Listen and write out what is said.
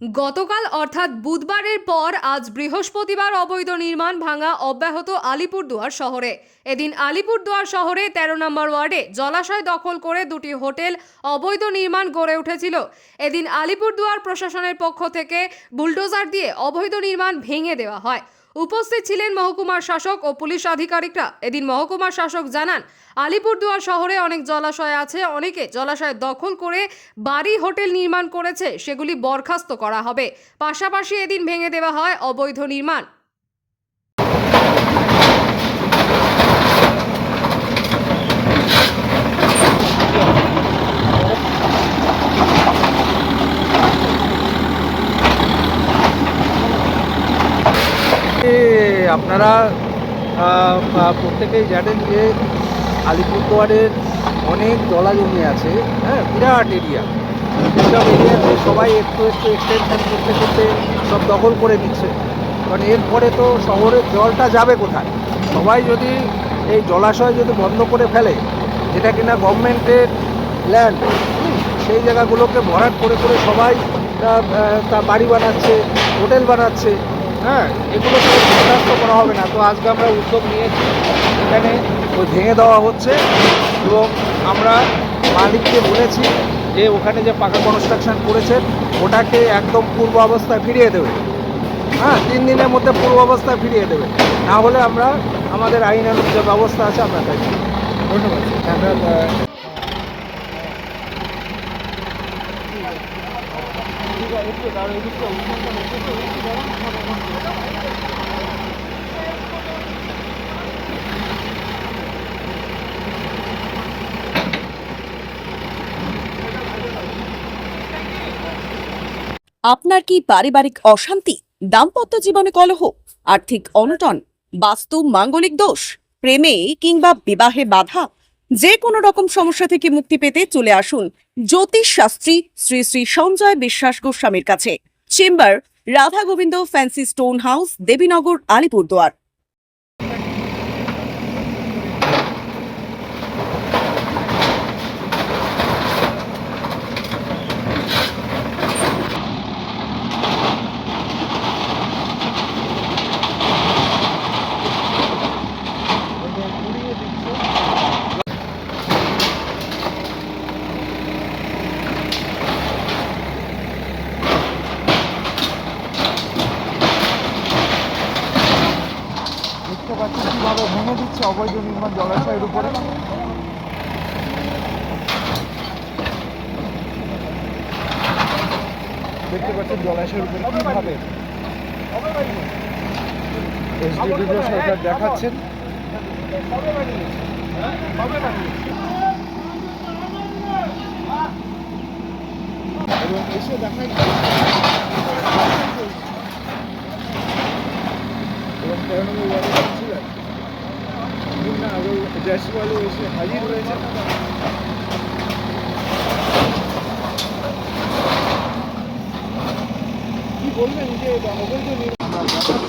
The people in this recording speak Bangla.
গতকাল অর্থাৎ বুধবারের পর আজ বৃহস্পতিবার অবৈধ নির্মাণ ভাঙা অব্যাহত আলিপুরদুয়ার শহরে। এদিন আলিপুরদুয়ার শহরে তেরো নম্বর ওয়ার্ডে জলাশয় দখল করে দুটি হোটেল অবৈধ নির্মাণ গড়ে উঠেছিল। এদিন আলিপুরদুয়ার প্রশাসনের পক্ষ থেকে বুলডোজার দিয়ে অবৈধ নির্মাণ ভেঙে দেওয়া হয়। উপস্থিত ছিলেন মহকুমার শাসক ও পুলিশ আধিকারিকরা। এদিন মহকুমার শাসক জানান, আলিপুরদুয়ার শহরে অনেক জলাশয় আছে, অনেকে জলাশয় দখল করে বাড়ি হোটেল নির্মাণ করেছে, সেগুলি বরখাস্ত করা হবে। পাশাপাশি এদিন ভেঙে দেওয়া হয় অবৈধ নির্মাণ। আপনারা প্রত্যেকেই জানেন যে আলিপুরদুয়ারের অনেক জলা জমি আছে হ্যাঁ বিরাট এরিয়া সেসব এরিয়াতে সবাই একটু একটু এক্সটেনশন করতে করতে সব দখল করে নিচ্ছে। কারণ এরপরে তো শহরের জলটা যাবে কোথায়? সবাই যদি এই জলাশয় যদি বন্ধ করে ফেলে, যেটা কিনা গভর্নমেন্টের ল্যান্ড সেই জায়গাগুলোকে ভরাট করে করে সবাই তা বাড়ি বানাচ্ছে, হোটেল বানাচ্ছে হ্যাঁ এগুলো বরদাস্ত করা হবে না। তো আজকে আমরা উদ্যোগ নিয়েছি, এখানে ওই ভেঙে দেওয়া হচ্ছে এবং আমরা মালিককে বলেছি যে ওখানে যে পাকা কনস্ট্রাকশন করেছেন ওটাকে একদম পূর্ব অবস্থায় ফিরিয়ে দেবে। হ্যাঁ তিন দিনের মধ্যে পূর্ব অবস্থায় ফিরিয়ে দেবে। না হলে আমরা আমাদের আইনানুগ যে ব্যবস্থা আছে, আমরা তাই। ধন্যবাদ আমরা আহ, আপনার কি পারিবারিক অশান্তি, দাম্পত্য জীবনে কলহ, আর্থিক অনটন, বাস্তু মাঙ্গলিক দোষ, প্রেমে কিংবা বিবাহে বাধা? যে কোনো রকম সমস্যা থেকে মুক্তি পেতে চলে আসুন জ্যোতিষ শাস্ত্রী শ্রী শ্রী সঞ্জয় বিশ্বাস গোস্বামীর কাছে। Chamber, Radha Gobinda, fancy stone house, Debinagar, Alipurduar দেখতে পাচ্ছেন কীভাবে ভেঙে দিচ্ছে অবৈধ নির্মাণ জলাশয়ের উপরে। দেখতে পাচ্ছেন জলাশয়ের উপরে কীভাবে এসডিপিও সরকার দেখাচ্ছেন। এবং এসে দেখাই এবং তেরো নম্বর ওয়ার্ডে কাউন্সিলর মুন্না এবং জয়সওয়ালও এসে হাজির হয়েছে কি বলবেন যে অবৈধ নির্মাণ